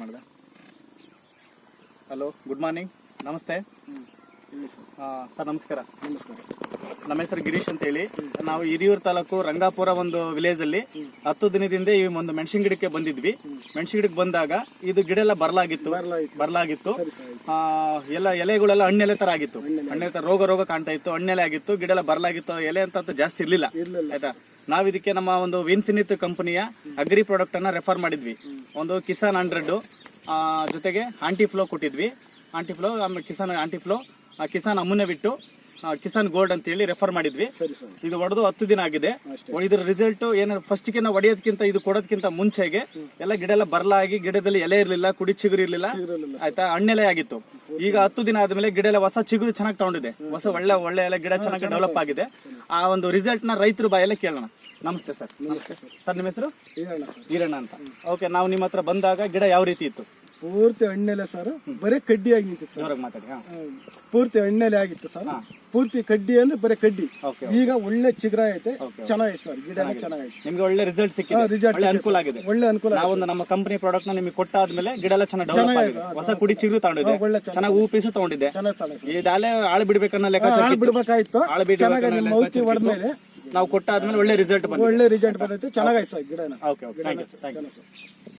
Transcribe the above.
ಮಾಡಿದೆ. Hello good morning ನಮಸ್ತೆ. Sir ನಮಸ್ಕಾರ. ನಮಸ್ಕಾರ ನಮ್ಮ ಹೆಸರು ಗಿರೀಶ್ ಅಂತ ಹೇಳಿ ನಾವು ಹಿರಿಯೂರು ತಾಲೂಕು ರಂಗಾಪುರ ಒಂದು ವಿಲೇಜ್ ಅಲ್ಲಿ ಹತ್ತು ದಿನದಿಂದ ಈ ಒಂದು ಮೆಣಸಿನ ಗಿಡಕ್ಕೆ ಬಂದಿದ್ವಿ. ಮೆಣಸಿನ ಗಿಡಕ್ಕೆ ಬಂದಾಗ ಇದು ಗಿಡ ಎಲ್ಲ ಬರಲಾಗಿತ್ತು. ಬರಲಾಗಿತ್ತು. ಎಲ್ಲ ಎಲೆಗಳೆಲ್ಲ ಹಣ್ಣೆಲೆ ತರ ಆಗಿತ್ತು. ಹಣ್ಣೆಲೆ. ತರ ರೋಗ ರೋಗ ಕಾಣ್ತಾ ಇತ್ತು. ಹಣ್ಣೆಲೆ ಆಗಿತ್ತು. ಗಿಡ ಎಲ್ಲ ಬರಲಾಗಿತ್ತು. ಎಲೆ ಅಂತ ಜಾಸ್ತಿ ಇರ್ಲಿಲ್ಲ. ಆಯ್ತಾ? ನಾವ್ ಇದಕ್ಕೆ ನಮ್ಮ ಒಂದು ವಿನ್ಫಿನಿತ್ ಕಂಪನಿಯ ಅಗ್ರಿ ಪ್ರಾಡಕ್ಟ್ ಅನ್ನ ರೆಫರ್ ಮಾಡಿದ್ವಿ. ಒಂದು ಕಿಸಾನ್ ಹಂಡ್ರೆಡ್ ಜೊತೆಗೆ ಆಂಟಿ ಫ್ಲೋ ಕೊಟ್ಟಿದ್ವಿ. ಆಂಟಿ ಫ್ಲೋ ಆಮೇಲೆ ಕಿಸಾನ್ ಆಂಟಿ ಫ್ಲೋ ಕಿಸಾನ್ ಅಮೂನ್ಯ ಬಿಟ್ಟು ಕಿಸಾನ್ ಗೋಲ್ಡ್ ಅಂತ ಹೇಳಿ ರೆಫರ್ ಮಾಡಿದ್ವಿ. ಇದು ಹೊಡೆದು ಹತ್ತು ದಿನ ಆಗಿದೆ. ಇದ್ರ ರಿಸಲ್ಟ್ ಏನಾದ್ರು ಫಸ್ಟ್ಗೆ ನಾವು ಹೊಡೆಯೋದಕ್ಕಿಂತ ಇದು ಕೊಡೋದಕ್ಕಿಂತ ಮುಂಚೆಗೆ ಎಲ್ಲ ಗಿಡ ಎಲ್ಲ ಬರಲಾಗಿ ಗಿಡದಲ್ಲಿ ಎಲೆ ಇರಲಿಲ್ಲ ಕುಡಿ ಚಿಗುರು ಇರ್ಲಿಲ್ಲ. ಇರಲಿಲ್ಲ ಆಯ್ತಾ? ಹಣ್ಣೆಲೆ ಆಗಿತ್ತು. ಈಗ ಹತ್ತು ದಿನ ಆದ್ಮೇಲೆ ಗಿಡ ಎಲ್ಲ ಹೊಸ ಚಿಗುರು ಚೆನ್ನಾಗಿ ತಗೊಂಡಿದೆ. ಹೊಸ ಒಳ್ಳೆ ಒಳ್ಳೆ ಎಲ್ಲ ಗಿಡ ಚೆನ್ನಾಗಿ ಡೆವಲಪ್ ಆಗಿದೆ. ಆ ಒಂದು ರಿಸಲ್ಟ್ನ ರೈತರ ಬಾಯಲ್ಲೇ ಕೇಳೋಣ. ನಮಸ್ತೆ ಸರ್. ನಮಸ್ತೆ. ಸರ್ ನಿಮ್ಮ ಹೆಸರು? ಹೀರಣ್ಣ ಸರ್. ಈರಣ್ಣ ಅಂತ. ಓಕೆ ನಾವು ನಿಮ್ಮ ಹತ್ರ ಬಂದಾಗ ಗಿಡ ಯಾವ ರೀತಿ ಇತ್ತು? ಪೂರ್ತಿ ಹಣ್ಣೆಲೆ ಸರ್ ಬರೀ ಕಡ್ಡಿಯಾಗಿ ನಿಂತಿತ್ತು ಸರ್. ಜೋರಾಗಿ ಮಾತಾಡಿ ಹಾ. ಪೂರ್ತಿ ಹಣ್ಣೆಲೆ ಆಗಿತ್ತು ಸರ್. ಪೂರ್ತಿ ಕಡ್ಡಿ ಅಂದ್ರೆ ಬರೀ ಕಡ್ಡಿ. ಈಗ ಒಳ್ಳೆ ಚಿಗ್ರ ಐತೆ ಚೆನ್ನಾಗೈತೆ ಸರ್ ಗಿಡ ಚೆನ್ನಾಗೈತೆ. ನಿಮ್ಗೆ ಒಳ್ಳೆ ರಿಸಲ್ಟ್ ಸಿಕ್ಕಿದೆ. ರಿಸಲ್ಟ್ ಒಳ್ಳೆ ಅನುಕೂಲ ಆಗಿದೆ. ಒಳ್ಳೆ ಅನುಕೂಲ ನಾವೊಂದು ನಮ್ಮ ಕಂಪನಿ ಪ್ರಾಡಕ್ಟ್ನ ನಿಮಗೆ ಕೊಟ್ಟಾದ್ಮೇಲೆ ಗಿಡ ಎಲ್ಲ ಚೆನ್ನಾಗಿ ಡೆವಲಪ್ ಆಗಿದೆ. ಹೊಸ ಕುಡಿ ಚಿಗುರು ತಗೊಂಡಿದೆ ಒಳ್ಳೆ ಚೆನ್ನಾಗಿ ಹೂ ಪೀಸು ತಗೊಂಡಿದ್ದೆ. ಈ ಚೆನ್ನಾಗಿ ಸರ್. ಇದಾಲೆ ಆಳು ಬಿಡ್ಬೇಕನ್ನೋ ಲೆಕ್ಕಾಚಾರ ಹಾಳು ಬಿಡ್ಬೇಕಾಯ್ತು. ಆಳು ಬಿಡ್ಬೇಕನ್ನೋ ಚೆನ್ನಾಗಿ ನಿಮ್ಮ ಔಷಧಿ ಲೆಕ್ಕಾಚಾರ ಹೊಡೆದ್ಮೇಲೆ ನಾವು ಕೊಟ್ಟಾದ್ಮೇಲೆ ಒಳ್ಳೆ ರಿಸಲ್ಟ್ ಬಂದಿದೆ. ಒಳ್ಳೆ ರಿಸಲ್ಟ್ ಬಂದೈತೆ. ಚೆನ್ನಾಗೈತೆ ಸರ್ ಗಿಡನ. Okay okay thank you thank you ಚೆನ್ನಾಗಿ ಸರ್.